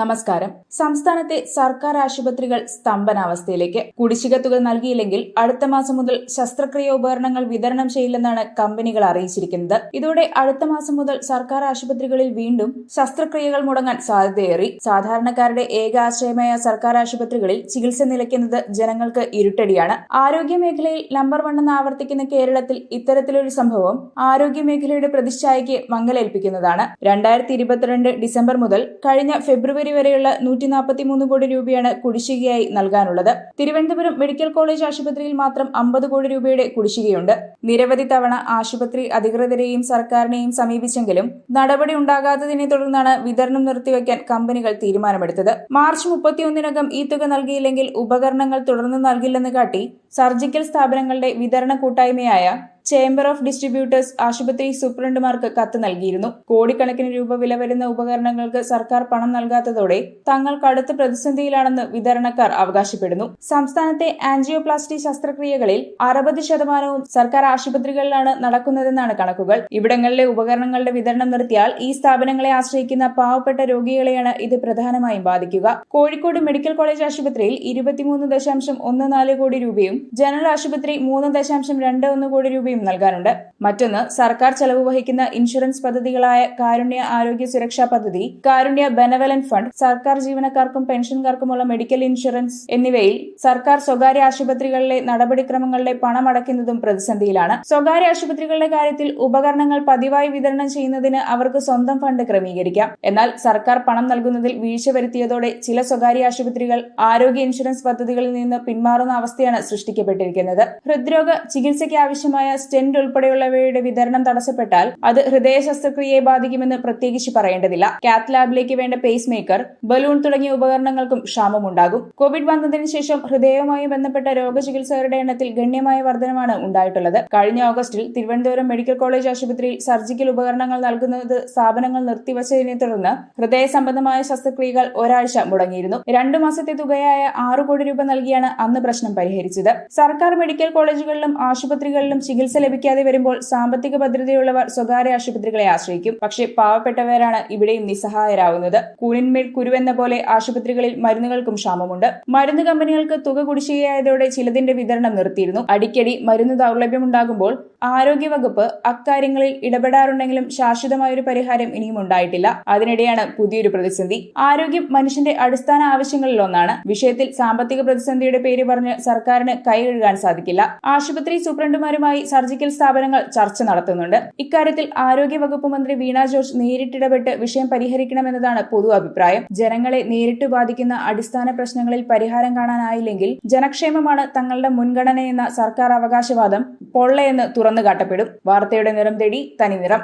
നമസ്കാരം. സംസ്ഥാനത്തെ സർക്കാർ ആശുപത്രികൾ സ്തംഭനാവസ്ഥയിലേക്ക്. കുടിശ്ശിക തുക നൽകിയില്ലെങ്കിൽ അടുത്ത മാസം മുതൽ ശസ്ത്രക്രിയ ഉപകരണങ്ങൾ വിതരണം ചെയ്യില്ലെന്നാണ് കമ്പനികൾ അറിയിച്ചിരിക്കുന്നത്. ഇതോടെ അടുത്ത മാസം മുതൽ സർക്കാർ ആശുപത്രികളിൽ വീണ്ടും ശസ്ത്രക്രിയകൾ മുടങ്ങാൻ സാധ്യതയേറി. സാധാരണക്കാരുടെ ഏക ആശ്രയമായ സർക്കാർ ആശുപത്രികളിൽ ചികിത്സ നിലയ്ക്കുന്നത് ജനങ്ങൾക്ക് ഇരുട്ടടിയാണ്. ആരോഗ്യ മേഖലയിൽ നമ്പർ വണ്ണെന്ന് ആവർത്തിക്കുന്ന കേരളത്തിൽ ഇത്തരത്തിലൊരു സംഭവം ആരോഗ്യ മേഖലയുടെ പ്രതിഷ്ഠായ്ക്ക് മങ്ങലേൽപ്പിക്കുന്നതാണ്. രണ്ടായിരത്തി ഇരുപത്തിരണ്ട് ഡിസംബർ മുതൽ കഴിഞ്ഞ ഫെബ്രുവരി വരെയുള്ള നൂറ്റി നാൽപ്പത്തി മൂന്ന് കോടി രൂപയാണ് കുടിശ്ശികയായി നൽകാനുള്ളത്. തിരുവനന്തപുരം മെഡിക്കൽ കോളേജ് ആശുപത്രിയിൽ മാത്രം അമ്പത് കോടി രൂപയുടെ കുടിശ്ശികയുണ്ട്. നിരവധി തവണ ആശുപത്രി അധികൃതരെയും സർക്കാരിനെയും സമീപിച്ചെങ്കിലും നടപടി ഉണ്ടാകാത്തതിനെ തുടർന്നാണ് വിതരണം നിർത്തിവെക്കാൻ കമ്പനികൾ തീരുമാനമെടുത്തത്. മാർച്ച് മുപ്പത്തിയൊന്നിനകം ഈ തുക നൽകിയില്ലെങ്കിൽ ഉപകരണങ്ങൾ തുടർന്ന് നൽകില്ലെന്ന് കാട്ടി സർജിക്കൽ സ്ഥാപനങ്ങളുടെ വിതരണ കൂട്ടായ്മയായ ചേംബർ ഓഫ് ഡിസ്ട്രിബ്യൂട്ടേഴ്സ് ആശുപത്രി സൂപ്രണ്ടുമാർക്ക് കത്ത് നൽകിയിരുന്നു. കോടിക്കണക്കിന് രൂപ വില വരുന്ന ഉപകരണങ്ങൾക്ക് സർക്കാർ പണം നൽകാത്തതോടെ തങ്ങൾ കടുത്ത പ്രതിസന്ധിയിലാണെന്ന് വിതരണക്കാർ അവകാശപ്പെടുന്നു. സംസ്ഥാനത്തെ ആൻജിയോപ്ലാസ്റ്റി ശസ്ത്രക്രിയകളിൽ അറുപത് ശതമാനവും സർക്കാർ ആശുപത്രികളിലാണ് നടക്കുന്നതെന്നാണ് കണക്കുകൾ. ഇവിടങ്ങളിലെ ഉപകരണങ്ങളുടെ വിതരണം നിർത്തിയാൽ ഈ സ്ഥാപനങ്ങളെ ആശ്രയിക്കുന്ന പാവപ്പെട്ട രോഗികളെയാണ് ഇത് പ്രധാനമായും ബാധിക്കുക. കോഴിക്കോട് മെഡിക്കൽ കോളേജ് ആശുപത്രിയിൽ ഇരുപത്തിമൂന്ന് ദശാംശം ഒന്ന് നാല് കോടി രൂപയും ജനറൽ ആശുപത്രി മൂന്ന് ദശാംശം രണ്ട് ഒന്ന് കോടി രൂപയും നൽകാനുണ്ട്. മറ്റൊന്ന് സർക്കാർ ചെലവ് വഹിക്കുന്ന ഇൻഷുറൻസ് പദ്ധതികളായ കാരുണ്യ ആരോഗ്യ സുരക്ഷാ പദ്ധതി കാരുണ്യ ബെനവലൻ ഫണ്ട് സർക്കാർ ജീവനക്കാർക്കും പെൻഷൻകാർക്കുമുള്ള മെഡിക്കൽ ഇൻഷുറൻസ് എന്നിവയിൽ സർക്കാർ സ്വകാര്യ ആശുപത്രികളിലെ നടപടിക്രമങ്ങളുടെ പണം അടയ്ക്കുന്നതും പ്രതിസന്ധിയിലാണ്. സ്വകാര്യ ആശുപത്രികളുടെ കാര്യത്തിൽ ഉപകരണങ്ങൾ പതിവായി വിതരണം ചെയ്യുന്നതിന് അവർക്ക് സ്വന്തം ഫണ്ട് ക്രമീകരിക്കാം. എന്നാൽ സർക്കാർ പണം നൽകുന്നതിൽ വീഴ്ച വരുത്തിയതോടെ ചില സ്വകാര്യ ആശുപത്രികൾ ആരോഗ്യ ഇൻഷുറൻസ് പദ്ധതികളിൽ നിന്ന് പിന്മാറുന്ന അവസ്ഥയാണ് സൃഷ്ടിക്കപ്പെട്ടിരിക്കുന്നത്. ഹൃദ്രോഗ ചികിത്സയ്ക്ക് ആവശ്യമായ സ്റ്റെന്റ് ഉൾപ്പെടെയുള്ളവയുടെ വിതരണം തടസ്സപ്പെട്ടാൽ അത് ഹൃദയ ശസ്ത്രക്രിയയെ ബാധിക്കുമെന്ന് പ്രത്യേകിച്ച് പറയേണ്ടതില്ല. കാത്ത് ലാബിലേക്ക് വേണ്ട പേസ് മേക്കർ ബലൂൺ തുടങ്ങിയ ഉപകരണങ്ങൾക്കും ക്ഷാമമുണ്ടാകും. കോവിഡ് വന്നതിന് ശേഷം ഹൃദയവുമായി ബന്ധപ്പെട്ട രോഗചികിത്സകരുടെ എണ്ണത്തിൽ ഗണ്യമായ വർധനമാണ് ഉണ്ടായിട്ടുള്ളത്. കഴിഞ്ഞ ഓഗസ്റ്റിൽ തിരുവനന്തപുരം മെഡിക്കൽ കോളേജ് ആശുപത്രിയിൽ സർജിക്കൽ ഉപകരണങ്ങൾ നൽകുന്നത് സ്ഥാപനങ്ങൾ നിർത്തിവച്ചതിനെ തുടർന്ന് ഹൃദയ സംബന്ധമായ ശസ്ത്രക്രിയകൾ ഒരാഴ്ച മുടങ്ങിയിരുന്നു. രണ്ടു മാസത്തെ തുകയായ ആറു കോടി രൂപ നൽകിയാണ് അന്ന് പ്രശ്നം പരിഹരിച്ചത്. സർക്കാർ മെഡിക്കൽ കോളേജുകളിലും ആശുപത്രികളിലും ചികിത്സ ലഭിക്കാതെ വരുമ്പോൾ സാമ്പത്തിക ഭദ്രതയുള്ളവർ സ്വകാര്യ ആശുപത്രികളെ ആശ്രയിക്കും. പക്ഷേ പാവപ്പെട്ടവരാണ് ഇവിടെയും നിസ്സഹായരാകുന്നത്. കൂനിന്മേൽ കുരുവെന്ന പോലെ ആശുപത്രികളിൽ മരുന്നുകൾക്കും ക്ഷാമമുണ്ട്. മരുന്ന് കമ്പനികൾക്ക് തുക കുടിശ്ശികയായതോടെ ചിലതിന്റെ വിതരണം നിർത്തിയിരുന്നു. അടിക്കടി മരുന്ന് ദൗർലഭ്യമുണ്ടാകുമ്പോൾ ആരോഗ്യവകുപ്പ് അക്കാര്യങ്ങളിൽ ഇടപെടാറുണ്ടെങ്കിലും ശാശ്വതമായ ഒരു പരിഹാരം ഇനിയും ഉണ്ടായിട്ടില്ല. അതിനിടെയാണ് പുതിയൊരു പ്രതിസന്ധി. ആരോഗ്യം മനുഷ്യന്റെ അടിസ്ഥാന ആവശ്യങ്ങളിൽ ഒന്നാണ് വിഷയത്തിൽ സാമ്പത്തിക പ്രതിസന്ധിയുടെ പേര് പറഞ്ഞ് സർക്കാരിന് കൈ കഴുകാൻ സാധിക്കില്ല. ആശുപത്രി സൂപ്രണ്ടുമാരുമായി സർജിക്കൽ സ്ഥാപനങ്ങൾ ചർച്ച നടത്തുന്നുണ്ട്. ഇക്കാര്യത്തിൽ ആരോഗ്യ വകുപ്പ് മന്ത്രി വീണ ജോർജ് നേരിട്ടിടപെട്ട് വിഷയം പരിഹരിക്കണമെന്നതാണ് പൊതു അഭിപ്രായം. ജനങ്ങളെ നേരിട്ട് ബാധിക്കുന്ന അടിസ്ഥാന പ്രശ്നങ്ങളിൽ പരിഹാരം കാണാനായില്ലെങ്കിൽ ജനക്ഷേമമാണ് തങ്ങളുടെ മുൻഗണനയെന്ന സർക്കാർ അവകാശവാദം പൊള്ളയെന്ന് തുറന്നു കാട്ടപ്പെടും വാർത്തയുടെ നിറം തേടി തനി നിറം